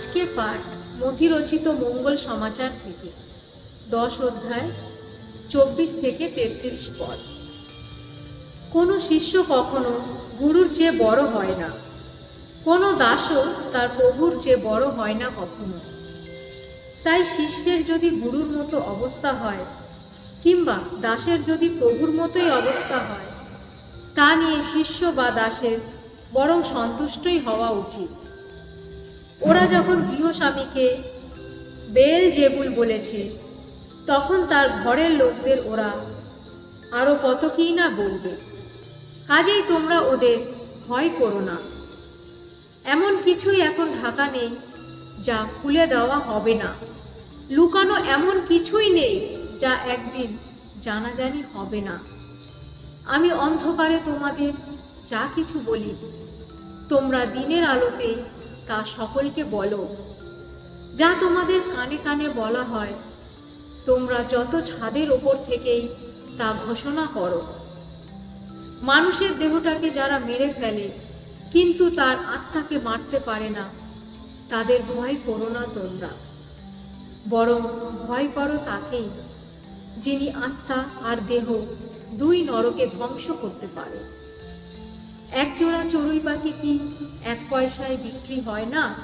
আজকের পাঠ মতিরচিত মঙ্গল সমাচার থেকে। দশ অধ্যায়, চব্বিশ থেকে তেত্রিশ পদ। কোনো শিষ্য কখনো গুরুর চেয়ে বড় হয় না। কোনো দাসও তার প্রভুর চেয়ে বড় হয় না কখনো। তাই শিষ্যের যদি গুরুর মতো অবস্থা হয়, কিংবা দাসের যদি প্রভুর মতোই অবস্থা হয়, তা নিয়ে শিষ্য বা দাসের বরং সন্তুষ্টই হওয়া উচিত। ওরা যখন গৃহস্বামীকে বেল জেবুল বলেছে, তখন তার ঘরের লোকদের ওরা আরও কত কী না বলবে। কাজেই তোমরা ওদের ভয় করো না। এমন কিছুই এখন ঢাকা নেই যা খুলে দেওয়া হবে না। লুকানো এমন কিছুই নেই যা একদিন জানাজানি হবে না। আমি অন্ধকারে তোমাদের যা কিছু বলি, তোমরা দিনের আলোতেই তা সকলকে বলো। যা তোমাদের কানে কানে বলা হয়, তোমরা যত ছাদের ওপর থেকেই তা ঘোষণা করো। মানুষের দেহটাকে যারা মেরে ফেলে, কিন্তু তার আত্মাকে মারতে পারে না, তাদের ভয় করো না তোমরা। বরং ভয় করো তাকেই, যিনি আত্মা আর দেহ দুই নরকে ধ্বংস করতে পারে। একজোড়া চড়ুই পাখি কি এক পয়সায় বিক্রি হয় না?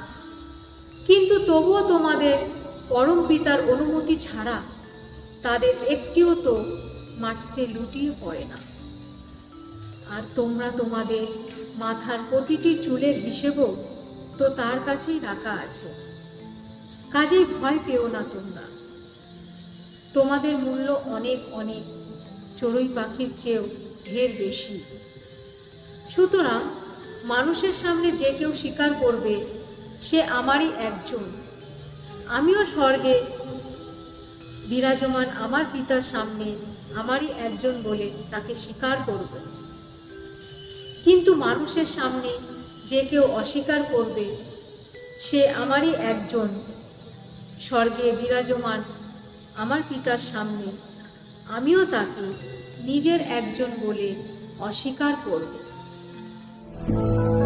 কিন্তু তবুও তোমাদের পরম পিতার অনুমতি ছাড়া তাদের একটিও তো মাটিতে লুটিয়ে পড়ে না। আর তোমরা তোমাদের মাথার প্রতিটি চুলের হিসেবও তো তার কাছেই রাখা আছে। কাজেই ভয় পেও না তোমরা। তোমাদের মূল্য অনেক অনেক। চড়ুই পাখির চেয়েও ঢের বেশি। সুতরাং মানুষের সামনে যে কেউ স্বীকার করবে, সে আমারই একজন। আমিও স্বর্গে বিরাজমান আমার পিতার সামনে আমারই একজন বলে তাকে স্বীকার করব। কিন্তু মানুষের সামনে যে কেউ অস্বীকার করবে, সে আমারই একজন। স্বর্গে বিরাজমান আমার পিতার সামনে আমিও তাকে নিজের একজন বলে অস্বীকার করব। Thank you.